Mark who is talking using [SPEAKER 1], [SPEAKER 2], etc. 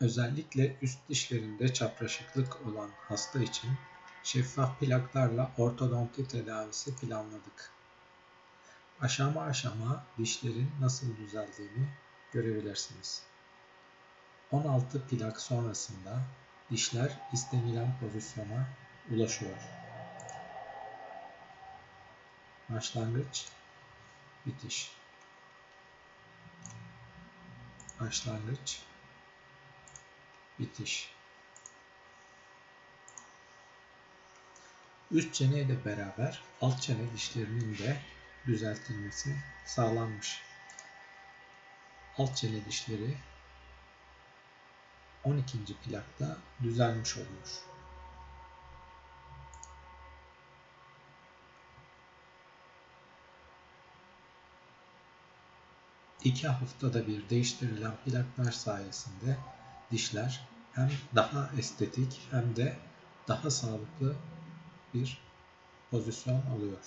[SPEAKER 1] Özellikle üst dişlerinde çapraşıklık olan hasta için şeffaf plaklarla ortodonti tedavisi planladık. Aşama aşama dişlerin nasıl düzeldiğini görebilirsiniz. 16 plak sonrasında dişler istenilen pozisyona ulaşıyor. Başlangıç, bitiş. Başlangıç, bitiş. Üst çene ile beraber alt çene dişlerinin de düzeltilmesi sağlanmış. Alt çene dişleri 12. plakta düzelmiş oluyor. İki haftada bir değiştirilen plaklar sayesinde dişler hem daha estetik hem de daha sağlıklı bir pozisyon alıyor.